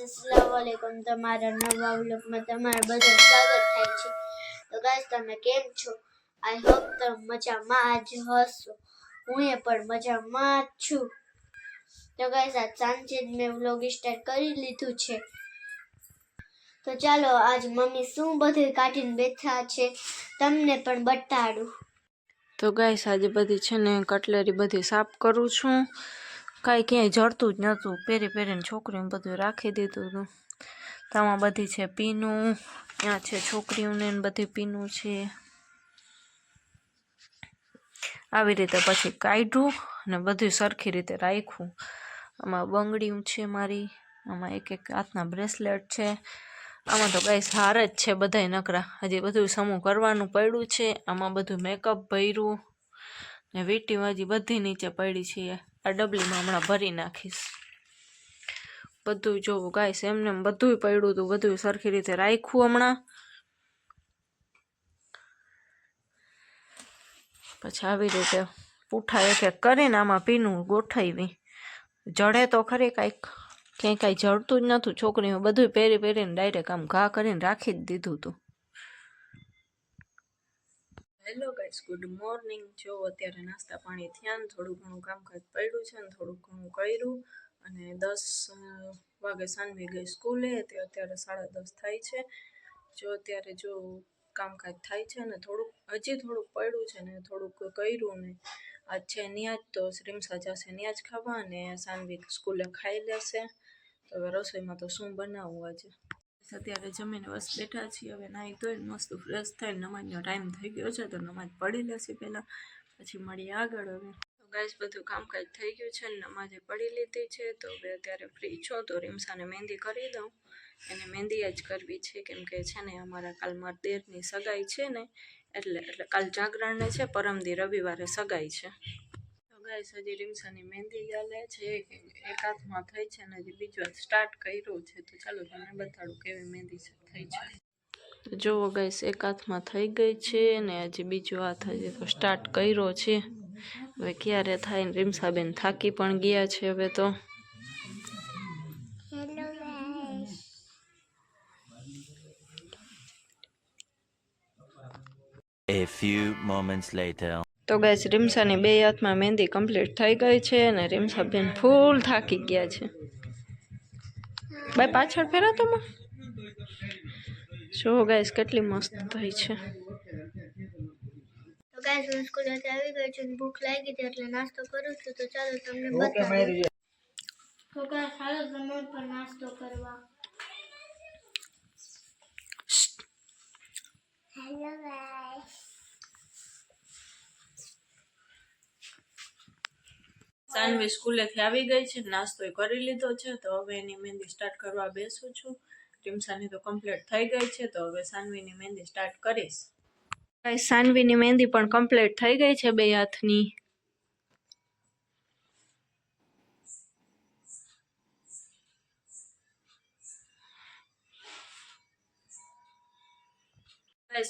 સાંજે જ મેં સ્ટાર્ટ કરી લીધું છે. તો ચાલો, આજ મમ્મી શું બધું કાઢીને બેઠા છે, તમને પણ બતાડું. તો ગાઈસ આજે બધી છે ને કટલેરી બધી સાફ કરું છું. કાંઈ ક્યાંય જડતું જ નહોતું. પહેરી પહેરીને છોકરીઓને બધું રાખી દીધું હતું. તો બધી છે પીનું ત્યાં છે છોકરીઓને બધી પીનું છે. આવી રીતે પછી કાઢ્યું અને બધું સરખી રીતે રાખ્યું. આમાં બંગડીયું છે મારી, આમાં એક એક હાથના બ્રેસલેટ છે. આમાં તો કાંઈ હાર જ છે બધાય નકરા હજી બધું સમૂહ કરવાનું પડ્યું છે. આમાં બધું મેકઅપ ભર્યું ને વીટી હજી બધી નીચે પડી છે. આ ડબલીમાં હમણાં ભરી નાખીશ. બધું જોવું ગાઈશ એમને એમ બધું પડ્યું હતું બધું સરખી રીતે રાખ્યું હમણાં. પછી આવી રીતે પૂઠા એક એક કરીને આમાં પીનું ગોઠવી. જડે તો ખરી કાંઈક, ક્યાંય કાંઈ જડતું જ નહોતું. છોકરીઓ બધું પહેરી પહેરીને ડાયરેક્ટ આમ ઘા કરીને રાખી જ દીધું હતું હેલો ગાઈસ ગુડ મોર્નિંગ જો અત્યારે નાસ્તા પાણી થયા ને થોડું ઘણું કામકાજ પડ્યું છે ને થોડું ઘણું કર્યું અને દસ વાગે સાંજની ગઈ સ્કૂલે તે અત્યારે સાડા દસ થાય છે. જો અત્યારે જો કામકાજ થાય છે ને થોડુંક, હજી થોડુંક પડ્યું છે ને થોડુંક કર્યું ને આજ છે ન્યાજ, તો શ્રીમસા જશે ન્યાજ ખાવા અને સાનવી સ્કૂલે ખાઈ લેશે. તો હવે રસોઈમાં તો શું બનાવવું આજે? અત્યારે જમીને બસ બેઠા છીએ. હવે નાહી ધોઈને મસ્ત ફ્રેશ થઈને નમાજનો ટાઈમ થઈ ગયો છે, તો નમાજ પડી લેશે પહેલાં. પછી મળીએ આગળ હવે. ગાઈસ બધું કામકાજ થઈ ગયું છે ને નમાજે પડી લીધી છે, તો હવે અત્યારે ફ્રી છો, તો રીમસાને મહેંદી કરી દઉં. એને મહેંદી જ કરવી છે, કેમ કે છે ને અમારા કાલ દેરની સગાઈ છે ને, એટલે એટલે કાલ જાગરણને છે, પરમદી રવિવારે સગાઈ છે. ગાઈસ હજી રીમસાની મહેંદી ચાલે છે એક હાથમાં થઈ છે અને હજી બીજો હાથ સ્ટાર્ટ કર્યો છે તો ચાલો તમને બતાડું કેવી મહેંદી થઈ છે. તો જુઓ ગાઈસ એક હાથમાં થઈ ગઈ છે અને હજી બીજો હાથ હજી તો સ્ટાર્ટ કર્યો છે. હવે ક્યારે થાય ને રીમસાબેન થાકી પણ ગયા છે હવે તો. A few moments later. તો ગાઈસ રીમસાની બે હાથમાં મહેંદી કમ્પ્લીટ થઈ ગઈ છે અને રીમસાબેન ફૂલ થાકી ગયા છે. ભાઈ પાછળ ફેરા તો માં જો ગાઈસ કેટલી મસ્ત થઈ છે. તો ગાઈસ હું સ્કૂલેથી આવી ગઈ છું ને ભૂખ લાગી હતી એટલે નાસ્તો કરું છું. તો ચાલો તમને બતાવું. તો ગાઈસ હાલો તમે નાસ્તો કરવા હેલો ગાઈસ સાનવી સ્કૂલેથી આવી ગઈ છે નાસ્તો કરી લીધો છે તો હવે એની મહેંદી સ્ટાર્ટ કરવા બેસું છું. ટીમસાની તો કમ્પ્લીટ થઈ ગઈ છે તો હવે સાનવીની મહેંદી સ્ટાર્ટ કરીશ. સાનવીની મહેંદી પણ કમ્પ્લીટ થઈ ગઈ છે બે હાથની.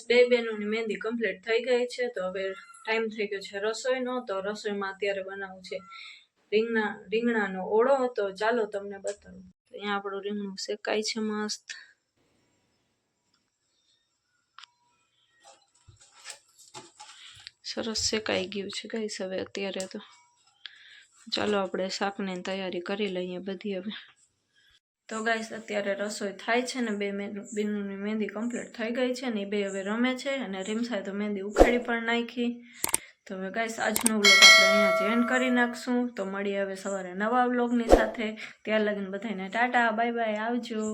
બે બહેનોની મહેંદી કમ્પ્લીટ થઈ ગઈ છે તો હવે ટાઈમ થઈ ગયો છે. રસોઈનો તો રસોઈમાં અત્યારે બનાવવું છે. રીંગણા, રીંગણાનો ઓળો હતો. ચાલો તમને બતાવું. તો અહીંયા આપણું રીંગણું શેકાય છે મસ્ત. સરસ શેકાઈ ગયું છે ગાઈસ હવે અત્યારે તો. ચાલો આપણે શાકની તૈયારી કરી લઈએ બધી હવે. તો ગાઈસ અત્યારે રસોઈ થાય છે ને બે બેનની મહેંદી કમ્પ્લીટ થઈ ગઈ છે ને એ બે હવે રમે છે અને રીમસાએ તો મહેંદી ઉખાડી પણ નાખી. તો હવે ગાઈસ આજનો વ્લોગ આપણે અહીંયા જ એન્ડ કરી નાખશું. તો મળીએ હવે સવારે નવા વ્લોગની સાથે. ત્યાં લગીને બધાને ટાટા બાય બાય આવજો.